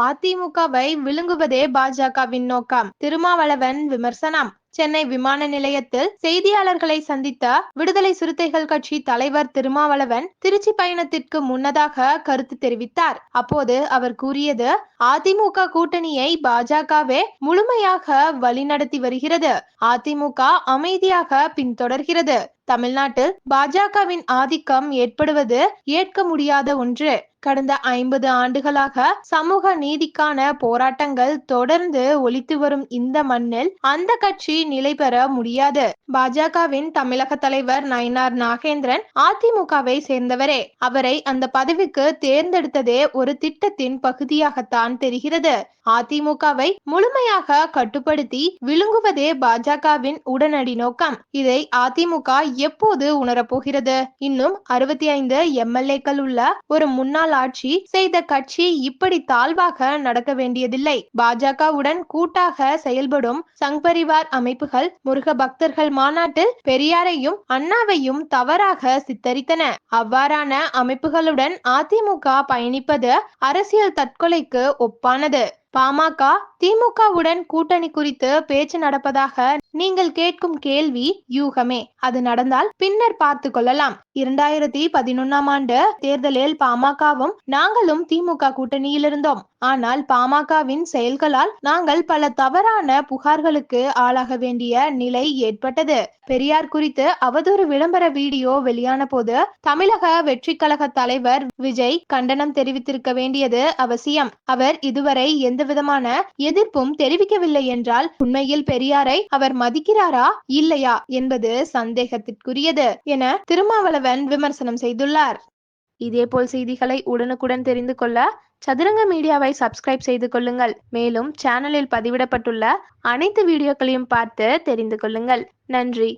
அதிமுகவை விழுங்குவதே பாஜகவின் நோக்கம். திருமாவளவன் விமர்சனம். சென்னை விமான நிலையத்தில் செய்தியாளர்களை சந்தித்த விடுதலை சிறுத்தைகள் கட்சி தலைவர் திருமாவளவன் திருச்சி பயணத்திற்கு முன்னதாக கருத்து தெரிவித்தார். அப்போது அவர் கூறியது அதிமுக கூட்டணியை பாஜகவே முழுமையாக வழிநடத்தி வருகிறது. அதிமுக அமைதியாக பின்தொடர்கிறது. தமிழ்நாட்டில் பாஜகவின் ஆதிக்கம் ஏற்படுவது ஏற்க முடியாத ஒன்று. கடந்த ஐம்பது ஆண்டுகளாக சமூக நீதிக்கான போராட்டங்கள் தொடர்ந்து ஒலித்து வரும் இந்த மண்ணில் அந்த கட்சி நிலை பெற முடியாது. பாஜகவின் தமிழக தலைவர் நயினார் நாகேந்திரன் அதிமுகவை சேர்ந்தவரே. அவரை அந்த பதவிக்கு தேர்ந்தெடுத்ததே ஒரு திட்டத்தின் பகுதியாகத்தான் தெரிகிறது. அதிமுகவை முழுமையாக கட்டுப்படுத்தி விழுங்குவதே பாஜகவின் உடனடி நோக்கம். இதை அதிமுக எப்போது உணரப்போகிறது? இன்னும் அறுபத்தி ஐந்து எம்எல்ஏக்கள் உள்ள ஒரு முன்னாள் ஆட்சி செய்த கட்சி இப்படி தாழ்வாக நடக்க வேண்டியதில்லை. பாஜகவுடன் கூட்டாக செயல்படும் சங்பரிவார் அமைப்புகள் முருக பக்தர்கள் மாநாட்டில் பெரியாரையும் அண்ணாவையும் தவறாக சித்தரித்தன. அவ்வாறான அமைப்புகளுடன் அதிமுக பயணிப்பது அரசியல் தற்கொலைக்கு ஒப்பானது. பாமக திமுகவுடன் கூட்டணி குறித்து பேச்சு நடப்பதாக நீங்கள் கேட்கும் கேள்வி யூகமே. அது நடந்தால் பின்னர் பார்த்து கொள்ளலாம். இரண்டாயிரத்தி பதினொன்னாம் ஆண்டு தேர்தலில் பாமகவும் நாங்களும் திமுக கூட்டணியில் இருந்தோம். ஆனால் பாமகவின் செயல்களால் நாங்கள் பல தவறான புகார்களுக்கு ஆளாக வேண்டிய நிலை ஏற்பட்டது. பெரியார் குறித்து அவதூறு விளம்பர வீடியோ வெளியான போது தமிழக வெற்றி கழக தலைவர் விஜய் கண்டனம் தெரிவித்திருக்க வேண்டியது அவசியம். அவர் இதுவரை எந்த விதமான எதிர்ப்பும் தெரிவிக்கவில்லை என்றால் உண்மையில் பெரியாரை அவர் மதிக்கிறாரா இல்லையா என்பது சந்தேகத்திற்குரியது என திருமாவளவன் விமர்சனம் செய்துள்ளார். இதேபோல் செய்திகளை உடனுக்குடன் தெரிந்து கொள்ள சதுரங்க மீடியாவை சப்ஸ்கிரைப் செய்து கொள்ளுங்கள். மேலும் சேனலில் பதிவிடப்பட்டுள்ள அனைத்து வீடியோக்களையும் பார்த்து தெரிந்து கொள்ளுங்கள். நன்றி.